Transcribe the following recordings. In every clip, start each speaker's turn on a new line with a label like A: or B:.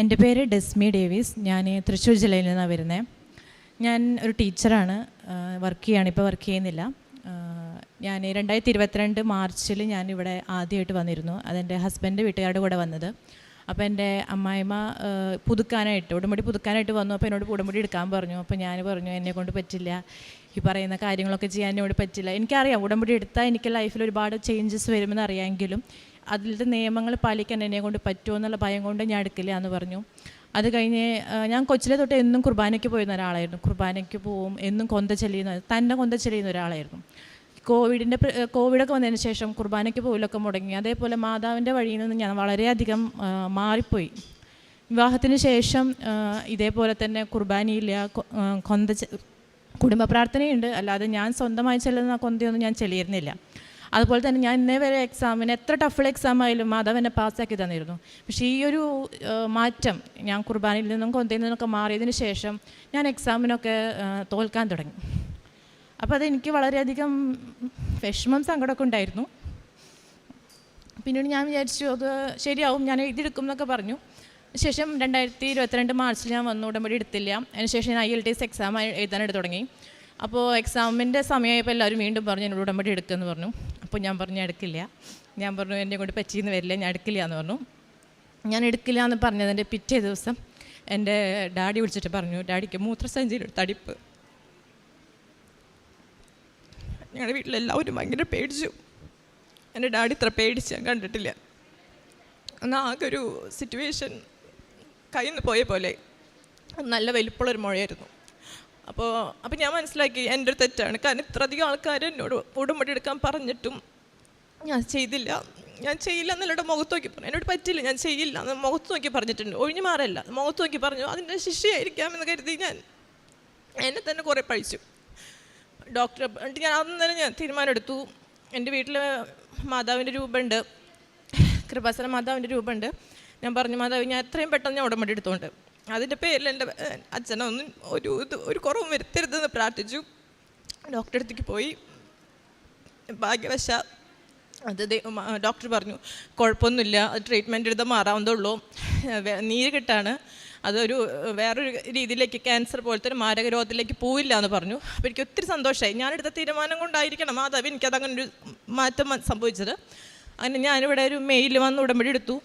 A: എന്റെ പേര് ഡെസ്മി ഡേവിസ്. ഞാൻ തൃശ്ശൂർ ജില്ലയിൽ നിന്നാണ് വരുന്നത്. ഞാൻ ഒരു ടീച്ചറാണ്. വർക്ക് ചെയ്യാണ്. ഇപ്പോൾ വർക്ക് ചെയ്യുന്നില്ല. ഞാൻ രണ്ടായിരത്തി ഇരുപത്തിരണ്ട് മാർച്ചിൽ ഞാൻ ഇവിടെ ആദ്യമായിട്ട് വന്നിരുന്നു. അതെന്റെ ഹസ്ബൻഡ് വീട്ടുകാരുടെ കൂടെ വന്നത്. അപ്പോൾ എന്റെ അമ്മായിമ്മ പുതുക്കാനായിട്ട് ഉടമ്പടി പുതുക്കാനായിട്ട് വന്നു. അപ്പോൾ എന്നോട് ഉടമ്പടി എടുക്കാൻ പറഞ്ഞു. അപ്പോൾ ഞാൻ പറഞ്ഞു എന്നെ കൊണ്ട് പറ്റില്ല. ഈ പറയുന്ന കാര്യങ്ങളൊക്കെ ചെയ്യാൻ എന്നോട് പറ്റില്ല. എനിക്കറിയാം ഉടമ്പടി എടുത്താൽ എനിക്ക് ലൈഫിൽ ഒരുപാട് ചേഞ്ചസ് വരുമെന്ന് അറിയാമെങ്കിലും അതിലത്തെ നിയമങ്ങൾ പാലിക്കാൻ എന്നെ കൊണ്ട് പറ്റുമോ എന്നുള്ള ഭയം കൊണ്ട് ഞാൻ എടുക്കില്ല എന്ന് പറഞ്ഞു. അത് കഴിഞ്ഞ് ഞാൻ കൊച്ചിലെ തൊട്ട് എന്നും കുർബാനയ്ക്ക് പോയിരുന്ന ഒരാളായിരുന്നു. കുർബാനയ്ക്ക് പോവും എന്നും കൊന്ത ചെല്ലിയുന്ന തന്നെ കൊന്ത ചെല്ലിയുന്ന ഒരാളായിരുന്നു. കോവിഡിന്റെ കോവിഡൊക്കെ വന്നതിന് ശേഷം കുർബാനയ്ക്ക് പോകലൊക്കെ മുടങ്ങി. അതേപോലെ മാതാവിന്റെ വഴിയിൽ നിന്ന് ഞാൻ വളരെയധികം മാറിപ്പോയി. വിവാഹത്തിന് ശേഷം ഇതേപോലെ തന്നെ കുർബാനയില്ല കൊന്ത കുടുംബ പ്രാർത്ഥനയുണ്ട് അല്ലാതെ ഞാൻ സ്വന്തമായി ചെല്ലുന്ന കൊന്തയൊന്നും ഞാൻ ചെല്ലിയിരുന്നില്ല. അതുപോലെ തന്നെ ഞാൻ ഇന്നേ വരെ എക്സാമിന് എത്ര ടഫുള്ള എക്സാം ആയാലും മാധവ് എന്നെ പാസ്സാക്കി തന്നിരുന്നു. പക്ഷേ ഈ ഒരു മാറ്റം ഞാൻ കുർബാനയിൽ നിന്നും കൊന്തയിൽ നിന്നൊക്കെ മാറിയതിന് ശേഷം ഞാൻ എക്സാമിനൊക്കെ തോൽക്കാൻ തുടങ്ങി. അപ്പോൾ അതെനിക്ക് വളരെയധികം വിഷമം സങ്കടമൊക്കെ ഉണ്ടായിരുന്നു. പിന്നീട് ഞാൻ വിചാരിച്ചു അത് ശരിയാവും ഞാൻ എഴുതിയെടുക്കും എന്നൊക്കെ പറഞ്ഞു. ശേഷം രണ്ടായിരത്തി ഇരുപത്തിരണ്ട് മാർച്ചിൽ ഞാൻ വന്നു ഉടമ്പടി എടുത്തില്ല. അതിനുശേഷം ഞാൻ I L T S exam എഴുതാനായിട്ട് തുടങ്ങി. അപ്പോൾ എക്സാമിന്റെ സമയമായപ്പോൾ എല്ലാവരും വീണ്ടും പറഞ്ഞു എന്നോട് ഉടമ്പടി എടുക്കുമെന്ന് പറഞ്ഞു. അപ്പോൾ ഞാൻ പറഞ്ഞു എടുക്കില്ല. ഞാൻ പറഞ്ഞു എന്നെ കൊണ്ട് പറ്റിയെന്ന് വരില്ല ഞാൻ എടുക്കില്ല എന്ന് പറഞ്ഞു. ഞാൻ എടുക്കില്ല എന്ന് പറഞ്ഞതിന്റെ പിറ്റേ ദിവസം എന്റെ ഡാഡി വിളിച്ചിട്ട് പറഞ്ഞു ഡാഡിക്ക് മൂത്രസഞ്ചിയിൽ തടിപ്പ്. ഞങ്ങളുടെ വീട്ടിലെല്ലാവരും ഭയങ്കര പേടിച്ചു. എന്റെ ഡാഡി ഇത്ര പേടിച്ച് ഞാൻ കണ്ടിട്ടില്ല. എന്നാൽ ആകെ ഒരു സിറ്റുവേഷൻ കയ്യിൽ നിന്ന് പോയ പോലെ. നല്ല വലിപ്പമുള്ളൊരു മുഴയായിരുന്നു. അപ്പോൾ അപ്പോൾ ഞാൻ മനസ്സിലാക്കി എന്റെ ഒരു തെറ്റാണ്. കാരണം ഇത്രയധികം ആൾക്കാർ എന്നോട് ഉടമ്പടി എടുക്കാൻ പറഞ്ഞിട്ടും ഞാൻ ചെയ്തില്ല. ഞാൻ ചെയ്യില്ല എന്നുള്ളവരുടെ മുഖത്ത് നോക്കി പറഞ്ഞു. എന്നോട് പറ്റില്ല ഞാൻ ചെയ്യില്ല എന്ന് മുഖത്ത് നോക്കി പറഞ്ഞിട്ടുണ്ട്. ഒഴിഞ്ഞു മാറല്ല. മുഖത്ത് നോക്കി പറഞ്ഞു അതിന്റെ ശിക്ഷയായിരിക്കാമെന്ന് കരുതി ഞാൻ എന്നെ തന്നെ കുറേ പഴിച്ചു. ഡോക്ടർ എന്നിട്ട് ഞാൻ അന്ന് തന്നെ ഞാൻ തീരുമാനമെടുത്തു. എന്റെ വീട്ടിൽ മാതാവിന്റെ രൂപമുണ്ട്. കൃപാസന മാതാവിന്റെ രൂപമുണ്ട്. ഞാൻ പറഞ്ഞു മാതാവ് ഞാൻ എത്രയും പെട്ടെന്ന് ഞാൻ ഉടമ്പടി എടുത്തോണ്ട് അതിന്റെ പേരിൽ എന്റെ അച്ഛനൊന്നും ഒരു ഇത് ഒരു കുറവും വരുത്തരുതെന്ന് പ്രാർത്ഥിച്ചു. ഡോക്ടറെ അടുത്തേക്ക് പോയി. ഭാഗ്യവശ അത് ഡോക്ടർ പറഞ്ഞു കുഴപ്പമൊന്നുമില്ല അത് ട്രീറ്റ്മെന്റ് എടുത്താൽ മാറാവുന്നതുള്ളൂ നീര് കിട്ടാണ്. അതൊരു വേറൊരു രീതിയിലേക്ക് ക്യാൻസർ പോലത്തെ ഒരു മാരക രോഗത്തിലേക്ക് പോവില്ല എന്ന് പറഞ്ഞു. അപ്പോൾ എനിക്ക് ഒത്തിരി സന്തോഷമായി ഞാനെടുത്ത തീരുമാനം കൊണ്ടായിരിക്കണം മാതാവ് എനിക്കത് അങ്ങനെ ഒരു മാറ്റം സംഭവിച്ചത്. അങ്ങനെ ഞാനിവിടെ ഒരു മെയിൽ വന്ന് ഉടമ്പടി എടുത്തു.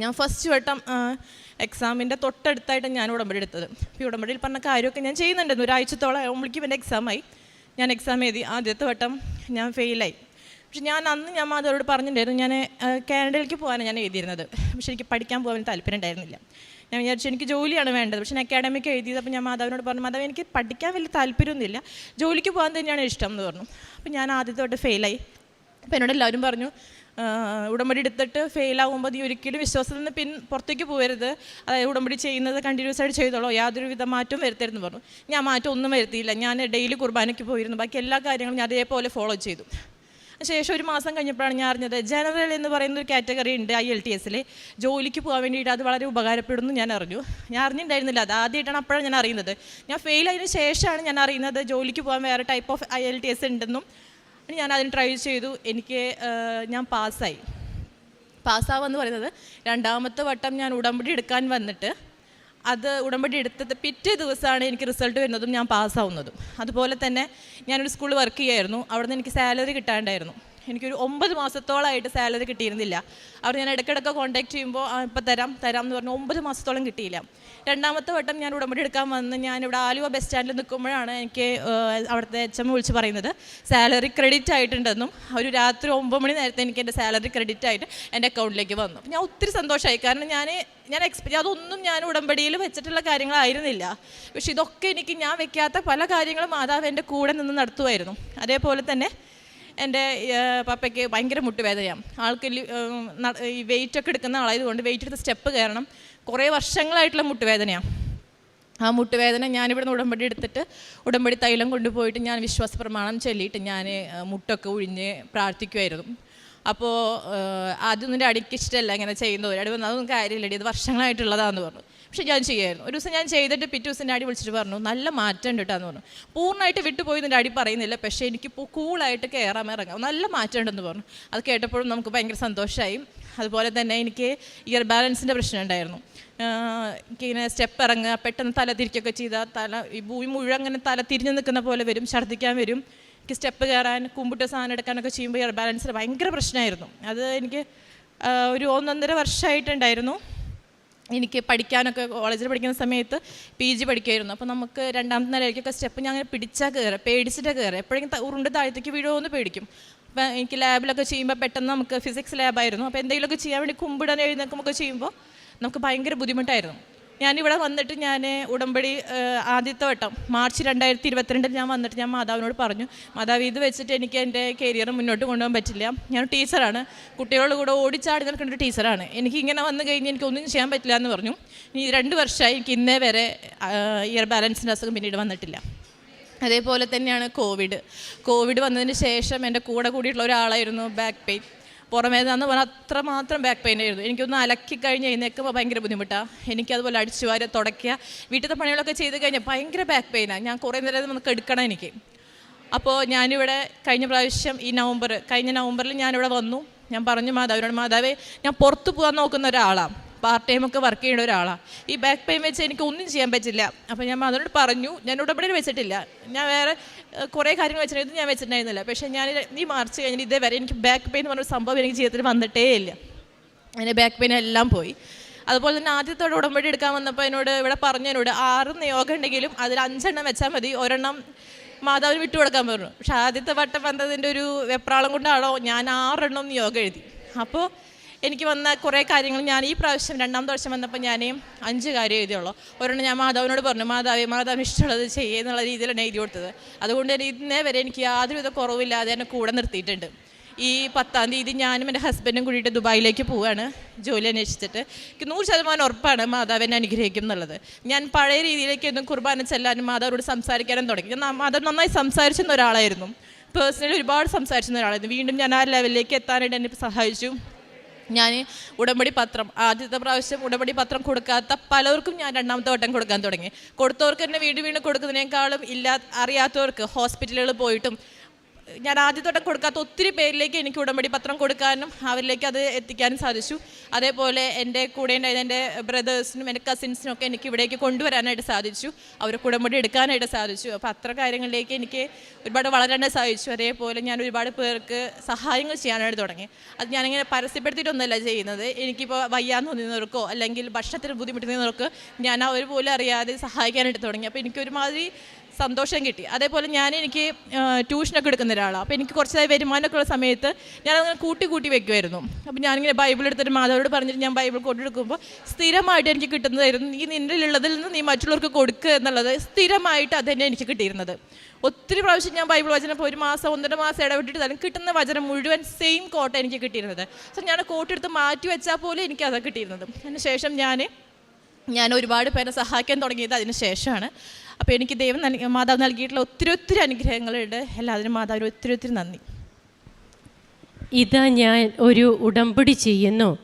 A: ഞാൻ ഫസ്റ്റ് വട്ടം എക്സാമിന്റെ തൊട്ടടുത്തായിട്ട് ഞാൻ ഉടമ്പടി എടുത്തത്. ഈ ഉടമ്പടിയിൽ പറഞ്ഞ കാര്യമൊക്കെ ഞാൻ ചെയ്യുന്നുണ്ടായിരുന്നു. ഒരാഴ്ചത്തോളം ആകുമ്പോഴേക്കും എന്റെ എക്സാമായി ഞാൻ എക്സാം എഴുതി ആദ്യത്തെ വട്ടം ഞാൻ ഫെയിലായി പക്ഷെ ഞാൻ അന്ന് ഞാൻ മാധവരോട് പറഞ്ഞിട്ടുണ്ടായിരുന്നു ഞാൻ കാനഡയിലേക്ക് പോകാനാണ് ഞാൻ എഴുതിയിരുന്നത്. പക്ഷെ എനിക്ക് പഠിക്കാൻ പോകാൻ താല്പര്യം ഉണ്ടായിരുന്നില്ല. ഞാൻ വിചാരിച്ചു എനിക്ക് ജോലിയാണ് വേണ്ടത്. പക്ഷെ ഞാൻ അക്കാഡമിക് എഴുതിയത് അപ്പോൾ ഞാൻ മാധവനോട് പറഞ്ഞു മാധവൻ എനിക്ക് പഠിക്കാൻ വലിയ താല്പര്യമൊന്നുമില്ല. ജോലിക്ക് പോകാൻ തന്നെയാണ് ഇഷ്ടം എന്ന് പറഞ്ഞു. അപ്പോൾ ഞാൻ ആദ്യത്തെ തൊട്ട് ഫെയിലായി അപ്പോൾ എന്നോട് എല്ലാവരും പറഞ്ഞു ഉടമ്പടി എടുത്തിട്ട് ഫെയിലാകുമ്പോൾ നീ ഒരിക്കലും വിശ്വാസത്തിൽ നിന്ന് പിൻ പുറത്തേക്ക് പോകരുത്. അതായത് ഉടമ്പടി ചെയ്യുന്നത് കണ്ടിന്യൂസ് ആയിട്ട് ചെയ്തോളൂ. യാതൊരു വിധ മാറ്റവും വരുത്തരുതെന്ന് പറഞ്ഞു. ഞാൻ മാറ്റം ഒന്നും വരുത്തിയില്ല. ഞാൻ ഡെയിലി കുർബാനയ്ക്ക് പോയിരുന്നു. ബാക്കി എല്ലാ കാര്യങ്ങളും ഞാൻ അതേപോലെ ഫോളോ ചെയ്തു. ശേഷം ഒരു മാസം കഴിഞ്ഞപ്പോഴാണ് ഞാൻ അറിഞ്ഞത് ജനറൽ എന്ന് പറയുന്ന ഒരു കാറ്റഗറി ഉണ്ട് ഐ എൽ ടി എസിൽ ജോലിക്ക് പോകാൻ വേണ്ടിയിട്ട് അത് വളരെ ഉപകാരപ്പെടുന്നു ഞാൻ അറിഞ്ഞു. ഞാൻ അറിഞ്ഞിട്ടുണ്ടായിരുന്നില്ല. അത് ആദ്യമായിട്ടാണ് അപ്പോഴാണ് ഞാൻ അറിയുന്നത്. ഞാൻ ഫെയിൽ ആയതിനു ശേഷമാണ് ഞാൻ അറിയുന്നത് ജോലിക്ക് പോകാൻ വേറെ type of I L T S ഉണ്ടെന്നും ഞാൻ അതിന് ട്രൈ ചെയ്തു. എനിക്ക് ഞാൻ പാസ്സായി. പാസ്സാവെന്ന് പറയുന്നത് രണ്ടാമത്തെ വട്ടം ഞാൻ ഉടമ്പടി എടുക്കാൻ വന്നിട്ട് അത് ഉടമ്പടി എടുത്തത് പിറ്റേ ദിവസമാണ് എനിക്ക് റിസൾട്ട് വരുന്നതും ഞാൻ പാസ്സാവുന്നതും. അതുപോലെ തന്നെ ഞാനൊരു സ്കൂളിൽ വർക്ക് ചെയ്യായിരുന്നു. അവിടെ നിന്ന് എനിക്ക് സാലറി കിട്ടാണ്ടായിരുന്നു. എനിക്കൊരു ഒമ്പത് മാസത്തോളമായിട്ട് സാലറി കിട്ടിയിരുന്നില്ല. അവർ ഞാൻ ഇടയ്ക്കിടയ്ക്ക് കോൺടാക്ട് ചെയ്യുമ്പോൾ "ആ, ഇപ്പം തരാം തരാം എന്ന് പറഞ്ഞു. ഒമ്പത് മാസത്തോളം കിട്ടിയില്ല. രണ്ടാമത്തെ വട്ടം ഞാൻ ഉടമ്പടി എടുക്കാൻ വന്ന് ഇവിടെ ആലുവ ബസ് സ്റ്റാൻഡിൽ നിൽക്കുമ്പോഴാണ് എനിക്ക് അവിടുത്തെ എച്ച് എം വിളിച്ച് പറയുന്നത്. സാലറി ക്രെഡിറ്റ് ആയിട്ടുണ്ടെന്നും ഒരു രാത്രി ഒമ്പത് മണി നേരത്തെ എനിക്ക് എന്റെ സാലറി ക്രെഡിറ്റ് ആയിട്ട് എന്റെ അക്കൗണ്ടിലേക്ക് വന്നു. ഞാൻ ഒത്തിരി സന്തോഷമായി കാരണം ഞാൻ ഞാൻ എക്സ്പെക്ട് അതൊന്നും ഞാൻ ഉടമ്പടിയിൽ വെച്ചിട്ടുള്ള കാര്യങ്ങളായിരുന്നില്ല. പക്ഷെ ഇതൊക്കെ എനിക്ക് ഞാൻ വെക്കാത്ത പല കാര്യങ്ങളും മാതാവ് എന്റെ കൂടെ നിന്ന് നടത്തുമായിരുന്നു. അതേപോലെ തന്നെ എന്റെ പപ്പയ്ക്ക് ഭയങ്കര മുട്ടുവേദനയാണ് ആൾക്ക് ഈ വെയിറ്റ് ഒക്കെ എടുക്കുന്ന ആളായതുകൊണ്ട് വെയിറ്റ് എടുത്ത് സ്റ്റെപ്പ് കയറണം. കുറേ വർഷങ്ങളായിട്ടുള്ള മുട്ടുവേദനയാണ് ആ മുട്ടുവേദന ഞാനിവിടുന്ന് ഉടമ്പടി എടുത്തിട്ട് ഉടമ്പടി തൈലം കൊണ്ടുപോയിട്ട് ഞാൻ വിശ്വാസ പ്രമാണം ചൊല്ലിയിട്ട് ഞാൻ മുട്ടൊക്കെ ഒഴിഞ്ഞ് പ്രാർത്ഥിക്കുമായിരുന്നു അപ്പോൾ അതൊന്നും അടിക്കിഷ്ടമല്ല ഇങ്ങനെ ചെയ്യുന്നത്. അടി വന്നതൊന്നും കാര്യമില്ലടി ഇത് വർഷങ്ങളായിട്ടുള്ളതാന്ന് പറഞ്ഞു. പക്ഷെ ഞാൻ ചെയ്യായിരുന്നു. ഒരു ദിവസം ഞാൻ ചെയ്തിട്ട് പിറ്റേ ദിവസം ഡാഡി വിളിച്ചിട്ട് പറഞ്ഞു നല്ല മാറ്റം ഉണ്ട് പറഞ്ഞു. പൂർണമായിട്ട് വിട്ടുപോയി ഡാഡി പറയുന്നില്ല പക്ഷേ എനിക്ക് ഇപ്പോൾ കൂളായിട്ട് കയറാൻ ഇറങ്ങാം. നല്ല മാറ്റം ഉണ്ടെന്ന് പറഞ്ഞു. അത് കേട്ടപ്പോഴും നമുക്ക് ഭയങ്കര സന്തോഷമായി അതുപോലെ തന്നെ എനിക്ക് ഇയർ ബാലൻസിന്റെ പ്രശ്നം ഉണ്ടായിരുന്നു. എനിക്കിങ്ങനെ സ്റ്റെപ്പ് ഇറങ്ങുക പെട്ടെന്ന് തല തിരിക്കുകയൊക്കെ ചെയ്താൽ തല ഈ ഭൂമി മുഴുവൻ അങ്ങനെ തല തിരിഞ്ഞു നിൽക്കുന്ന പോലെ വരും ഛർദ്ദിക്കാൻ വരും. എനിക്ക് സ്റ്റെപ്പ് കയറാൻ കുമ്പിട്ട് സാധനം എടുക്കാനൊക്കെ ചെയ്യുമ്പോൾ ഇയർ ബാലൻസിൽ ഭയങ്കര പ്രശ്നമായിരുന്നു. അത് എനിക്ക് ഒരു ഒന്നൊന്നര വർഷമായിട്ടുണ്ടായിരുന്നു. എനിക്ക് പഠിക്കാനൊക്കെ കോളേജിൽ പഠിക്കുന്ന സമയത്ത് പി ജി പഠിക്കുമായിരുന്നു അപ്പോൾ നമുക്ക് രണ്ടാമത്തെ നിലയിലേക്കൊക്കെ സ്റ്റെപ്പ് ഞാൻ അങ്ങനെ പിടിച്ചാൽ കയറുക പേടിച്ചിട്ട് കയറുക എപ്പോഴെങ്കിലും ഉരുണ്ട് താഴത്തേക്ക് വീഴുമോ പേടിക്കും. അപ്പോൾ എനിക്ക് ലാബിലൊക്കെ ചെയ്യുമ്പോൾ പെട്ടെന്ന് നമുക്ക് ഫിസിക്സ് ലാബായിരുന്നു അപ്പോൾ എന്തെങ്കിലുമൊക്കെ ചെയ്യാൻ വേണ്ടി കുമ്പിടാൻ എഴുന്നേക്കുമ്പോൾ ചെയ്യുമ്പോൾ നമുക്ക് ഭയങ്കര ബുദ്ധിമുട്ടായിരുന്നു. ഞാനിവിടെ വന്നിട്ട് ഞാൻ ഉടമ്പടി ആദ്യത്തെ വട്ടം മാർച്ച് രണ്ടായിരത്തി ഇരുപത്തിരണ്ടിൽ ഞാൻ വന്നിട്ട് ഞാൻ മാതാവിനോട് പറഞ്ഞു മാതാവ് ഇത് വെച്ചിട്ട് എനിക്ക് എന്റെ കരിയർ മുന്നോട്ട് കൊണ്ടുപോകാൻ പറ്റില്ല. ഞാൻ ടീച്ചറാണ്. കുട്ടികളുടെ കൂടെ ഓടിച്ചാടി നിൽക്കുന്ന ഒരു ടീച്ചറാണ്. എനിക്ക് ഇങ്ങനെ വന്നു കഴിഞ്ഞ് എനിക്ക് ഒന്നും ചെയ്യാൻ പറ്റില്ല എന്ന് പറഞ്ഞു. ഈ രണ്ട് വർഷമായി എനിക്ക് ഇന്നേ വരെ ഇയർ ബാലൻസിന്റെ അസുഖം പിന്നീട് വന്നിട്ടില്ല. അതേപോലെ തന്നെയാണ് കോവിഡ്. കോവിഡ് വന്നതിന് ശേഷം എന്റെ കൂടെ കൂടിയിട്ടുള്ള ഒരാളായിരുന്നു ബാക്ക് പെയിൻ. പുറമേതാന്ന് പറഞ്ഞാൽ അത്രമാത്രം ബാക്ക് പെയിൻ ആയിരുന്നു. എനിക്കൊന്ന് അലക്കി കഴിഞ്ഞ് എഴുന്നേക്കുമ്പോൾ ഭയങ്കര ബുദ്ധിമുട്ടാണ് എനിക്കതുപോലെ അടിച്ചു വാരി തുടയ്ക്കുക. വീട്ടിലത്തെ പണികളൊക്കെ ചെയ്ത് കഴിഞ്ഞാൽ ഭയങ്കര ബാക്ക് പെയിനാണ് ഞാൻ കുറേ നേരം നമുക്ക് എടുക്കണം എനിക്ക്. അപ്പോൾ ഞാനിവിടെ കഴിഞ്ഞ പ്രാവശ്യം ഈ നവംബർ കഴിഞ്ഞ നവംബറിൽ ഞാനിവിടെ വന്നു. ഞാൻ പറഞ്ഞു മാതാവിനോട് മാതാവേ ഞാൻ പുറത്ത് പോകാൻ നോക്കുന്ന ഒരാളാണ് പാർട്ട് ടൈം ഒക്കെ വർക്ക് ചെയ്യുന്ന ഒരാളാണ് ഈ ബാക്ക് പെയിൻ വെച്ച് എനിക്ക് ഒന്നും ചെയ്യാൻ പറ്റില്ല. അപ്പോൾ ഞാൻ മാതാവിനോട് പറഞ്ഞു ഞാൻ ഉടമ്പടി വെച്ചിട്ടില്ല. ഞാൻ വേറെ കുറേ കാര്യങ്ങൾ വെച്ചിട്ടുണ്ടായിരുന്നു ഞാൻ വെച്ചിട്ടുണ്ടായിരുന്നില്ല. പക്ഷേ ഞാൻ ഈ മാർച്ച് കഴിഞ്ഞിട്ട് ഇതേവരെ എനിക്ക് ബാക്ക് പെയിൻ എന്ന് പറഞ്ഞൊരു സംഭവം എനിക്ക് ജീവിതത്തിൽ വന്നിട്ടേ ഇല്ല. അതിന്റെ ബാക്ക് പെയിൻ എല്ലാം പോയി. അതുപോലെ തന്നെ ആദ്യത്തോടെ ഉടമ്പടി എടുക്കാൻ വന്നപ്പോൾ എന്നോട് ഇവിടെ പറഞ്ഞതിനോട് ആറ് നിയോഗം ഉണ്ടെങ്കിലും അതിൽ അഞ്ചെണ്ണം വെച്ചാൽ മതി. ഒരെണ്ണം മാതാവിന് വിട്ടുകൊടുക്കാൻ പറഞ്ഞു. പക്ഷെ ആദ്യത്തെ വട്ടം വന്നതിന്റെ ഒരു വെപ്രാളം കൊണ്ടാണോ ഞാൻ ആറെണ്ണം നിയോഗം എഴുതി. അപ്പോൾ എനിക്ക് വന്ന കുറേ കാര്യങ്ങൾ ഞാൻ ഈ പ്രാവശ്യം രണ്ടാം വർഷം വന്നപ്പോൾ ഞാൻ അഞ്ച് കാര്യം എഴുതിയുള്ളൂ. ഒരെണ്ണം ഞാൻ മാതാവിനോട് പറഞ്ഞു മാതാവേ മാതാവിന് ഇഷ്ടമുള്ളത് ചെയ്യേ എന്നുള്ള രീതിയിലാണ് എഴുതി കൊടുത്തത്. അതുകൊണ്ട് തന്നെ ഇന്നേ വരെ എനിക്ക് യാതൊരുവിധ കുറവില്ലാതെ എന്നെ കൂടെ നിർത്തിയിട്ടുണ്ട്. ഈ പത്താം തീയതി ഞാനും എന്റെ ഹസ്ബൻഡും കൂടിയിട്ട് ദുബായിലേക്ക് പോവുകയാണ് ജോലി അന്വേഷിച്ചിട്ട്. എനിക്ക് നൂറ് ശതമാനം ഉറപ്പാണ് മാതാവ് എന്നെ അനുഗ്രഹിക്കും എന്നുള്ളത്. ഞാൻ പഴയ രീതിയിലേക്ക് ഒന്നും കുർബാന ചെല്ലാനും മാതാവിനോട് സംസാരിക്കാനും തുടങ്ങി. ഞാൻ മാതാവ് നന്നായി സംസാരിച്ചിരുന്ന ഒരാളായിരുന്നു. പേഴ്സണലി ഒരുപാട് സംസാരിച്ചിരുന്ന ഒരാളായിരുന്നു. വീണ്ടും ഞാൻ ആ ലെവലിലേക്ക് എത്താനായിട്ട് എന്നെ സഹായിച്ചു. ഞാൻ ഉടമ്പടി പത്രം ആദ്യത്തെ പ്രാവശ്യം ഉടമ്പടി പത്രം കൊടുക്കാത്ത പലർക്കും ഞാൻ രണ്ടാമത്തെ വട്ടം കൊടുക്കാൻ തുടങ്ങി. കൊടുത്തവർക്ക് തന്നെ വീട് വീണ്ടും കൊടുക്കുന്നതിനേക്കാളും ഇല്ലാ അറിയാത്തവർക്ക് ഹോസ്പിറ്റലുകളിൽ പോയിട്ടും ഞാൻ ആദ്യത്തോട്ടം കൊടുക്കാത്ത ഒത്തിരി പേരിലേക്ക് എനിക്ക് ഉടമ്പടി പത്രം കൊടുക്കാനും അവരിലേക്ക് അത് എത്തിക്കാനും സാധിച്ചു. അതേപോലെ എന്റെ കൂടെ ഉണ്ടായിരുന്ന എന്റെ ബ്രദേഴ്സിനും എന്റെ കസിൻസിനും ഒക്കെ എനിക്ക് ഇവിടേക്ക് കൊണ്ടുവരാനായിട്ട് സാധിച്ചു. അവർക്ക് ഉടമ്പടി എടുക്കാനായിട്ട് സാധിച്ചു. അപ്പോൾ അത്ര കാര്യങ്ങളിലേക്ക് എനിക്ക് ഒരുപാട് വളരാനായിട്ട് സാധിച്ചു. അതേപോലെ ഞാൻ ഒരുപാട് പേർക്ക് സഹായങ്ങൾ ചെയ്യാനായിട്ട് തുടങ്ങി. അത് ഞാനിങ്ങനെ പരസ്യപ്പെടുത്തിയിട്ടൊന്നുമല്ല ചെയ്യുന്നത്. എനിക്കിപ്പോൾ വയ്യാന്ന് തോന്നുന്നവർക്കോ അല്ലെങ്കിൽ ഭക്ഷണത്തിന് ബുദ്ധിമുട്ടുന്നവർക്കോ ഞാൻ അവർ പോലും അറിയാതെ സഹായിക്കാനായിട്ട് തുടങ്ങി. അപ്പോൾ എനിക്കൊരുമാതിരി സന്തോഷം കിട്ടി. അതേപോലെ ഞാൻ എനിക്ക് ട്യൂഷനൊക്കെ എടുക്കുന്ന ഒരാളാണ് അപ്പോൾ എനിക്ക് കുറച്ചായി വരുമാനമൊക്കെ ഉള്ള സമയത്ത് ഞാനങ്ങനെ കൂട്ടി കൂട്ടി വെക്കുമായിരുന്നു അപ്പോൾ ഞാനിങ്ങനെ ബൈബിൾ എടുത്തിട്ട് മാതാവോട് പറഞ്ഞിട്ട് ഞാൻ ബൈബിൾ കൊണ്ടെടുക്കുമ്പോൾ സ്ഥിരമായിട്ട് എനിക്ക് കിട്ടുന്നതായിരുന്നു. ഈ നിന്റെ ഉള്ളതിൽ നിന്ന് നീ മറ്റുള്ളവർക്ക് കൊടുക്കുക എന്നുള്ളത് സ്ഥിരമായിട്ട് അത് തന്നെ എനിക്ക് കിട്ടിയിരുന്നത്. ഒത്തിരി പ്രാവശ്യം ഞാൻ ബൈബിൾ വചനം ഇപ്പോൾ ഒരു മാസം ഒന്നര മാസം ഇടവിട്ടിട്ട് തന്നെ കിട്ടുന്ന വചനം മുഴുവൻ സെയിം കോട്ട എനിക്ക് കിട്ടിയിരുന്നത്. സോ ഞാൻ കോട്ടെടുത്ത് മാറ്റി വെച്ചാൽ പോലും എനിക്ക് അതൊക്കെ കിട്ടിയിരുന്നത്. അതിന് ശേഷം ഞാൻ ഞാൻ ഒരുപാട് പേരെ സഹായിക്കാൻ തുടങ്ങിയത് അതിന് ശേഷമാണ്. അപ്പോൾ എനിക്ക് ദൈവം നൽകി മാതാവ് നൽകിയിട്ടുള്ള ഒത്തിരി ഒത്തിരി അനുഗ്രഹങ്ങളുണ്ട്. എല്ലാത്തിനും മാതാവിന് ഒത്തിരി ഒത്തിരി നന്ദി.
B: ഇതാ ഞാൻ ഒരു ഉടമ്പടി ചെയ്യുന്നു.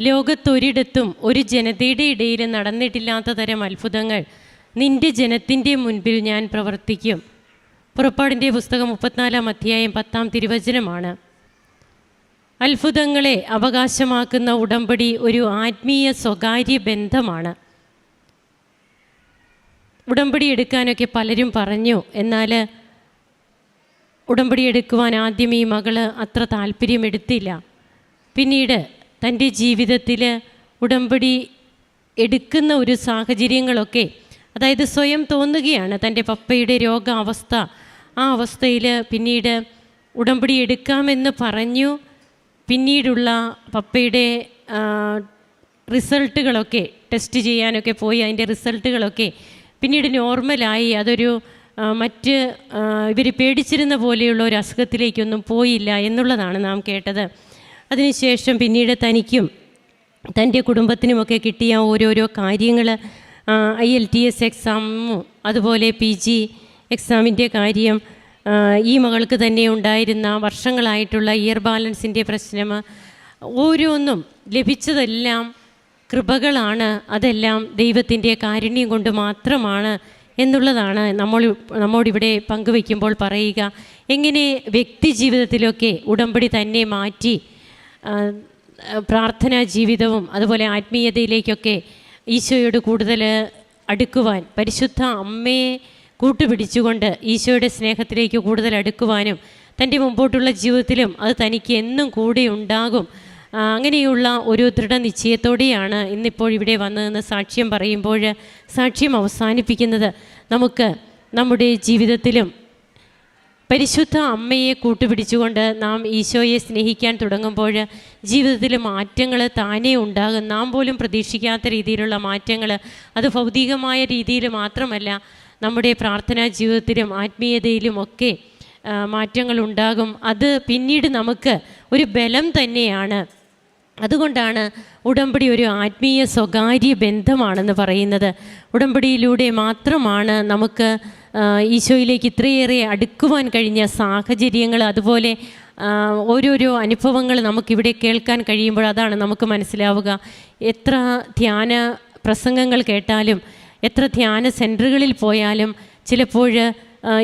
B: ലോകത്തൊരിടത്തും ഒരു ജനതയുടെ ഇടയിൽ നടന്നിട്ടില്ലാത്ത തരം അത്ഭുതങ്ങൾ നിന്റെ ജനത്തിന്റെ മുൻപിൽ ഞാൻ പ്രവർത്തിക്കും. പുറപ്പാടിന്റെ പുസ്തകം മുപ്പത്തിനാലാം അധ്യായം പത്താം തിരുവചനമാണ്. അത്ഭുതങ്ങളെ അവകാശമാക്കുന്ന ഉടമ്പടി ഒരു ആത്മീയ സ്വകാര്യ ബന്ധമാണ്. ഉടമ്പടി എടുക്കാനൊക്കെ പലരും പറഞ്ഞു. എന്നാൽ ഉടമ്പടി എടുക്കുവാൻ ആദ്യം ഈ മകൾ അത്ര താല്പര്യമെടുത്തില്ല പിന്നീട് തന്റെ ജീവിതത്തിൽ ഉടമ്പടി എടുക്കുന്ന ഒരു സാഹചര്യങ്ങളൊക്കെ അതായത് സ്വയം തോന്നുകയാണ് തന്റെ പപ്പയുടെ രോഗാവസ്ഥ. ആ അവസ്ഥയിൽ പിന്നീട് ഉടമ്പടി എടുക്കാമെന്ന് പറഞ്ഞു. പിന്നീടുള്ള പപ്പയുടെ റിസൾട്ടുകളൊക്കെ ടെസ്റ്റ് ചെയ്യാനൊക്കെ പോയി. അതിന്റെ റിസൾട്ടുകളൊക്കെ പിന്നീട് നോർമലായി അതൊരു മറ്റ് ഇവർ പേടിച്ചിരുന്ന പോലെയുള്ള ഒരു അസുഖത്തിലേക്കൊന്നും പോയില്ല എന്നുള്ളതാണ് നാം കേട്ടത്. അതിനുശേഷം പിന്നീട് തനിക്കും തന്റെ കുടുംബത്തിനുമൊക്കെ കിട്ടിയ ഓരോരോ കാര്യങ്ങൾ ഐ എൽ ടി എസ് എക്സാമും അതുപോലെ പി ജി എക്സാമിന്റെ കാര്യം ഈ മകൾക്ക് തന്നെ ഉണ്ടായിരുന്ന വർഷങ്ങളായിട്ടുള്ള ഇയർ ബാലൻസിന്റെ പ്രശ്നം ഓരോന്നും ലഭിച്ചതെല്ലാം കൃപകളാണ് അതെല്ലാം ദൈവത്തിന്റെ കാരുണ്യം കൊണ്ട് മാത്രമാണ് എന്നുള്ളതാണ് നമ്മൾ നമ്മോടിവിടെ പങ്കുവയ്ക്കുമ്പോൾ പറയുക. എങ്ങനെ വ്യക്തി ജീവിതത്തിലൊക്കെ ഉടമ്പടി തന്നെ മാറ്റി പ്രാർത്ഥനാ ജീവിതവും അതുപോലെ ആത്മീയതയിലേക്കൊക്കെ ഈശോയോട് കൂടുതൽ അടുക്കുവാൻ പരിശുദ്ധ അമ്മയെ കൂട്ടുപിടിച്ചുകൊണ്ട് ഈശോയുടെ സ്നേഹത്തിലേക്ക് കൂടുതൽ അടുക്കുവാനും തന്റെ മുമ്പോട്ടുള്ള ജീവിതത്തിലും അത് തനിക്ക് എന്നും കൂടെ ഉണ്ടാകും അങ്ങനെയുള്ള ഒരു ദൃഢനിശ്ചയത്തോടെയാണ് ഇന്നിപ്പോൾ ഇവിടെ വന്നതെന്ന് സാക്ഷ്യം പറയുമ്പോൾ സാക്ഷ്യം അവസാനിപ്പിക്കുന്നത്. നമുക്ക് നമ്മുടെ ജീവിതത്തിലും പരിശുദ്ധ അമ്മയെ കൂട്ടുപിടിച്ചുകൊണ്ട് നാം ഈശോയെ സ്നേഹിക്കാൻ തുടങ്ങുമ്പോൾ ജീവിതത്തിൽ മാറ്റങ്ങൾ താനേ ഉണ്ടാകും. നാം പോലും പ്രതീക്ഷിക്കാത്ത രീതിയിലുള്ള മാറ്റങ്ങൾ അത് ഭൗതികമായ രീതിയിൽ മാത്രമല്ല നമ്മുടെ പ്രാർത്ഥനാ ജീവിതത്തിലും ആത്മീയതയിലും ഒക്കെ മാറ്റങ്ങൾ ഉണ്ടാകും. അത് പിന്നീട് നമുക്ക് ഒരു ബലം തന്നെയാണ്. അതുകൊണ്ടാണ് ഉടമ്പടി ഒരു ആത്മീയ സ്വകാര്യ ബന്ധമാണെന്ന് പറയുന്നത്. ഉടമ്പടിയിലൂടെ മാത്രമാണ് നമുക്ക് ഈശോയിലേക്ക് ഇത്രയേറെ അടുക്കുവാൻ കഴിഞ്ഞ സാഹചര്യങ്ങൾ അതുപോലെ ഓരോരോ അനുഭവങ്ങൾ നമുക്കിവിടെ കേൾക്കാൻ കഴിയുമ്പോൾ അതാണ് നമുക്ക് മനസ്സിലാവുക. എത്ര ധ്യാന പ്രസംഗങ്ങൾ കേട്ടാലും എത്ര ധ്യാന സെന്ററുകളിൽ പോയാലും ചിലപ്പോൾ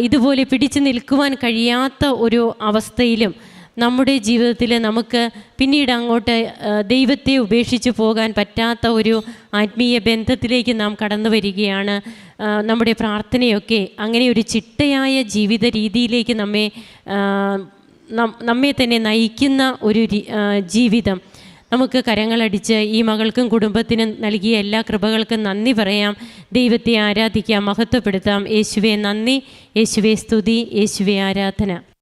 B: ഇതുപോലെ പിടിച്ചു നിൽക്കുവാൻ കഴിയാത്ത ഒരു അവസ്ഥയിലും നമ്മുടെ ജീവിതത്തിൽ നമുക്ക് പിന്നീട് അങ്ങോട്ട് ദൈവത്തെ ഉപേക്ഷിച്ച് പോകാൻ പറ്റാത്ത ഒരു ആത്മീയ ബന്ധത്തിലേക്ക് നാം കടന്നു വരികയാണ്. നമ്മുടെ പ്രാർത്ഥനയൊക്കെ അങ്ങനെ ഒരു ചിട്ടയായ ജീവിത രീതിയിലേക്ക് നമ്മെ നമ്മെ തന്നെ നയിക്കുന്ന ഒരു ജീവിതം. നമുക്ക് കരങ്ങളടിച്ച് ഈ മകൾക്കും കുടുംബത്തിനും നൽകിയ എല്ലാ കൃപകൾക്കും നന്ദി പറയാം. ദൈവത്തെ ആരാധിക്കാം മഹത്വപ്പെടുത്താം. യേശുവെ നന്ദി. യേശുവെ സ്തുതി. യേശുവെ ആരാധന.